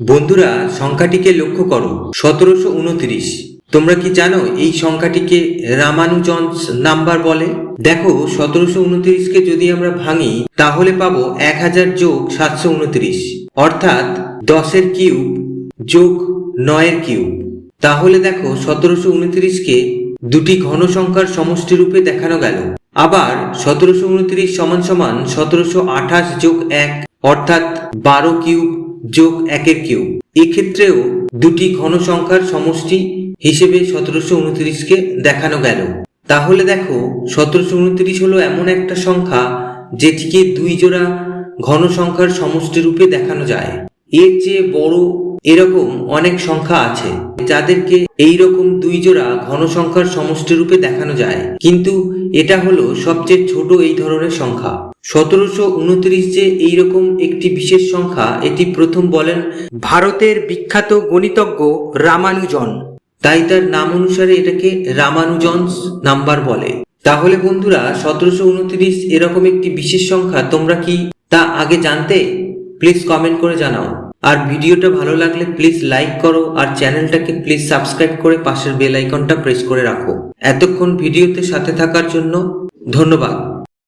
বন্ধুরা, সংখ্যাটিকে লক্ষ্য করো, সতেরোশো উনত্রিশ। তোমরা কি জানো এই সংখ্যাটিকে রামানুজন্স নাম্বার বলে? দেখো, সতেরোশো উনত্রিশকে যদি আমরা ভাঙি, তাহলে পাবো এক হাজার যোগ সাতশো উনত্রিশ। অর্থাৎ দশের কিউব যোগ নয়ের কিউব। তাহলে দেখো, সতেরোশো উনত্রিশকে দুটি ঘন সংখ্যার সমষ্টি রূপে দেখানো গেল। আবার সতেরোশো উনত্রিশ সমান সমান সতেরোশো আঠাশ যোগ এক, অর্থাৎ বারো কিউব যোগ একের কিউব এক্ষেত্রেও দুটি ঘন সংখ্যার সমষ্টি হিসেবে সতেরোশো উনত্রিশকে দেখানো গেল। তাহলে দেখো, সতেরোশো উনত্রিশ হলো এমন একটা সংখ্যা যেটিকে দুই জোড়া ঘন সংখ্যার সমষ্টি রূপে দেখানো যায়। এর চেয়ে বড় এরকম অনেক সংখ্যা আছে, যাদেরকে এই রকম দুই জোড়া ঘন সংখ্যার সমষ্টি রূপে দেখানো যায়। কিন্তু এটা হলো সবচেয়ে ছোট এই ধরনের সংখ্যা। সতেরোশো উনত্রিশ যে এইরকম একটি বিশেষ সংখ্যা, এটি প্রথম বলেন ভারতের বিখ্যাত গণিতজ্ঞ রামানুজন। তাই তার নাম অনুসারে এটাকে রামানুজন্স নাম্বার বলে। তাহলে বন্ধুরা, সতেরোশো উনত্রিশ এরকম একটি বিশেষ সংখ্যা তোমরা কি তা আগে জানতে? প্লিজ কমেন্ট করে জানাও। আর ভিডিওটা ভালো লাগলে প্লিজ লাইক করো আর চ্যানেলটাকে প্লিজ সাবস্ক্রাইব করে পাশের বেল আইকনটা প্রেস করে রাখো। এতক্ষণ ভিডিওতে সাথে থাকার জন্য ধন্যবাদ।